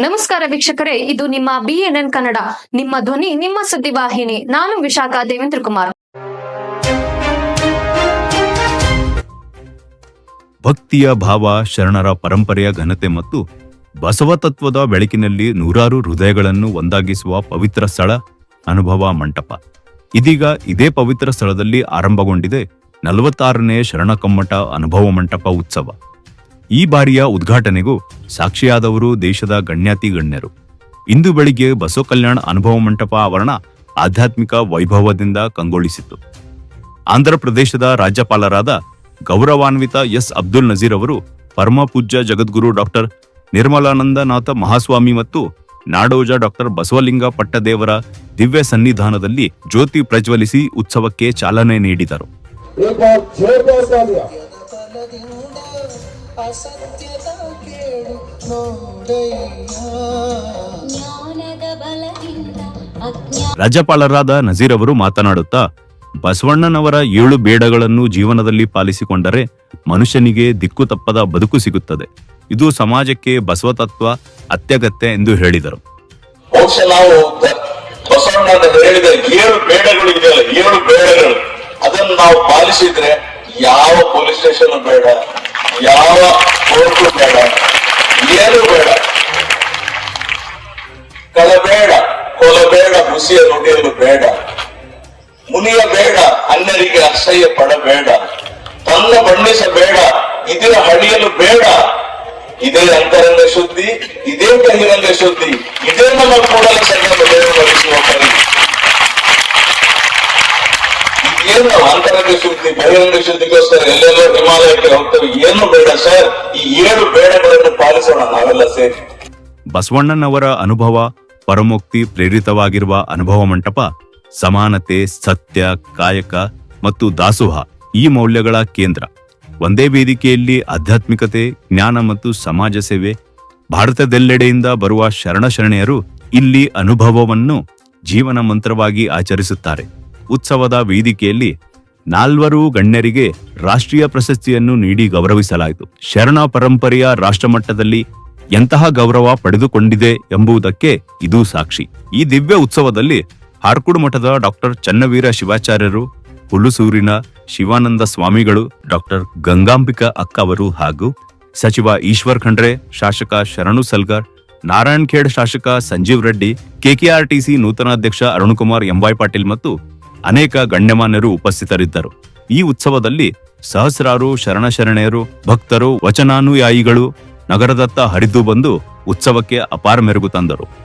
ನಮಸ್ಕಾರ ವೀಕ್ಷಕರೇ, ಇದು ನಿಮ್ಮ ಬಿಎನ್ಎನ್ ಕನ್ನಡ, ನಿಮ್ಮ ಧ್ವನಿ, ನಿಮ್ಮ ಸುದ್ದಿವಾಹಿನಿ ನಾನು ವಿಶಾಖ ದೇವೇಂದ್ರ ಕುಮಾರ್ ಭಕ್ತಿಯ ಭಾವ, ಶರಣರ ಪರಂಪರೆಯ ಘನತೆ ಮತ್ತು ಬಸವ ತತ್ವದ ಬೆಳಕಿನಲ್ಲಿ ನೂರಾರು ಹೃದಯಗಳನ್ನು ಒಂದಾಗಿಸುವ ಪವಿತ್ರ ಸ್ಥಳ, ಅನುಭವ ಮಂಟಪ. ಇದೀಗ ಇದೇ ಪವಿತ್ರ ಸ್ಥಳದಲ್ಲಿ ಆರಂಭಗೊಂಡಿದೆ ನಲವತ್ತಾರನೇ ಶರಣಕಮ್ಮಟ ಅನುಭವ ಮಂಟಪ ಉತ್ಸವ. ಈ ಬಾರಿಯ ಉದ್ಘಾಟನೆಗೂ ಸಾಕ್ಷಿಯಾದವರು ದೇಶದ ಗಣ್ಯಾತಿ ಗಣ್ಯರು. ಇಂದು ಬೆಳಿಗ್ಗೆ ಬಸವ ಕಲ್ಯಾಣ ಅನುಭವ ಮಂಟಪ ಆವರಣ ಆಧ್ಯಾತ್ಮಿಕ ವೈಭವದಿಂದ ಕಂಗೊಳಿಸಿತು ಆಂಧ್ರಪ್ರದೇಶದ ರಾಜ್ಯಪಾಲರಾದ ಗೌರವಾನ್ವಿತ ಎಸ್ ಅಬ್ದುಲ್ ನಜೀರ್ ಅವರು ಪರಮಪೂಜ್ಯ ಜಗದ್ಗುರು ಡಾಕ್ಟರ್ ನಿರ್ಮಲಾನಂದನಾಥ ಮಹಾಸ್ವಾಮಿ ಮತ್ತು ನಾಡೋಜ ಡಾಕ್ಟರ್ ಬಸವಲಿಂಗ ಪಟ್ಟದೇವರ ದಿವ್ಯ ಸನ್ನಿಧಾನದಲ್ಲಿ ಜ್ಯೋತಿ ಪ್ರಜ್ವಲಿಸಿ ಉತ್ಸವಕ್ಕೆ ಚಾಲನೆ ನೀಡಿದರು. ಅಸತ್ಯದ ಕೇಳು ರಾಜ್ಯಪಾಲರಾದ ನಜೀರ್ ಅವರು ಮಾತನಾಡುತ್ತಾ ಬಸವಣ್ಣನವರ ಏಳು ಬೇಡಗಳನ್ನು ಜೀವನದಲ್ಲಿ ಪಾಲಿಸಿಕೊಂಡರೆ ಮನುಷ್ಯನಿಗೆ ದಿಕ್ಕು ತಪ್ಪದ ಬದುಕು ಸಿಗುತ್ತದೆ. ಇದು ಸಮಾಜಕ್ಕೆ ಬಸವ ತತ್ವ ಅತ್ಯಗತ್ಯ ಎಂದು ಹೇಳಿದರು. ನಾವು ಹೇಳಿದ ಏಳು ಬೇಡಗಳು ಏಳು ಬೇಡಗಳು. ಅದನ್ನು ನಾವು ಪಾಲಿಸಿದ್ರೆ ಯಾವ ಪೊಲೀಸ್ ಸ್ಟೇಷನ್ ಬೇಡ. ಯಾವ ಕೋರ್ಟು ಬೇಡ, ಏನು ಬೇಡ. ಕಳಬೇಡ ಕೊಲಬೇಡ ಹುಸಿಯ ನುಡಿಯಲು ಬೇಡ. ಮುನಿಯ ಬೇಡ, ಅನ್ಯರಿಗೆ ಅಸಹ್ಯ ಪಡಬೇಡ. ತನ್ನ ಬಣ್ಣಿಸಬೇಡ ಇದರ ಹಳಿಯಲು ಬೇಡ. ಇದೇ ಅಂತರಂಗ ಶುದ್ಧಿ, ಇದೇ ಬಹಿರಂಗ ಶುದ್ಧಿ, ಇದೇ ನಮ್ಮ ಸಂಗಮ ಏನು ಅಂತರಂಗ ಶುದ್ಧಿ ಬಹಿರಂಗ ಶುದ್ಧಿಗೋಸ್ಕರ ಎಲ್ಲೆಲ್ಲೋ ಹಿಮಾಲಯಕ್ಕೆ ಹೋಗ್ತೇವೆ? ಏನು ಬೇಡ ಸರ್. ಈ ಏಳು ಬೇಡಗಳನ್ನು ಪಾಲಿಸೋಣ ನಾವೆಲ್ಲ ಸೇರಿ. ಬಸವಣ್ಣನವರ ಅನುಭವ, ಪರಮೋಕ್ತಿ, ಪ್ರೇರಿತವಾಗಿರುವ ಅನುಭವ ಮಂಟಪ, ಸಮಾನತೆ, ಸತ್ಯ, ಕಾಯಕ ಮತ್ತು ದಾಸೋಹ ಈ ಮೌಲ್ಯಗಳ ಕೇಂದ್ರ. ಒಂದೇ ವೇದಿಕೆಯಲ್ಲಿ ಆಧ್ಯಾತ್ಮಿಕತೆ, ಜ್ಞಾನ ಮತ್ತು ಸಮಾಜ ಸೇವೆ, ಭಾರತದೆಲ್ಲೆಡೆಯಿಂದ ಬರುವ ಶರಣ ಶರಣೆಯರು ಇಲ್ಲಿ ಅನುಭವವನ್ನು ಜೀವನ ಮಂತ್ರವಾಗಿ ಆಚರಿಸುತ್ತಾರೆ. ಉತ್ಸವದ ವೇದಿಕೆಯಲ್ಲಿ ನಾಲ್ವರು ಗಣ್ಯರಿಗೆ ರಾಷ್ಟ್ರೀಯ ಪ್ರಶಸ್ತಿಯನ್ನು ನೀಡಿ ಗೌರವಿಸಲಾಯಿತು. ಶರಣ ಪರಂಪರೆಯ ರಾಷ್ಟ್ರಮಟ್ಟದಲ್ಲಿ ಎಂತಹ ಗೌರವ ಪಡೆದುಕೊಂಡಿದೆ ಎಂಬುದಕ್ಕೆ ಇದು ಸಾಕ್ಷಿ. ಈ ದಿವ್ಯ ಉತ್ಸವದಲ್ಲಿ ಹಾರ್ಕುಡ್ ಮಠದ ಡಾಕ್ಟರ್ ಚನ್ನವೀರ ಶಿವಾಚಾರ್ಯರು, ಹುಲುಸೂರಿನ ಶಿವಾನಂದ ಸ್ವಾಮಿಗಳು ಡಾಕ್ಟರ್ ಗಂಗಾಂಬಿಕಾ ಅಕ್ಕ ಅವರು ಹಾಗೂ ಸಚಿವ ಈಶ್ವರ್ ಖಂಡ್ರೆ, ಶಾಸಕ ಶರಣು ಸಲ್ಗರ್ ನಾರಾಯಣ್ ಖೇಡ್ ಶಾಸಕ ಸಂಜೀವ್ ರೆಡ್ಡಿ, ಕೆಕೆಆರ್ಟಿಸಿ ನೂತನ ನೂತನಾಧ್ಯಕ್ಷ ಅರುಣಕುಮಾರ್ ಎಂವೈ ಪಾಟೀಲ್ ಮತ್ತು ಅನೇಕ ಗಣ್ಯಮಾನ್ಯರು ಉಪಸ್ಥಿತರಿದ್ದರು. ಈ ಉತ್ಸವದಲ್ಲಿ ಸಹಸ್ರಾರು ಶರಣಶರಣೆಯರು, ಭಕ್ತರು, ವಚನಾನುಯಾಯಿಗಳು, ನಗರದತ್ತ ಹರಿದು ಬಂದು ಉತ್ಸವಕ್ಕೆ ಅಪಾರ ಮೆರುಗು ತಂದರು.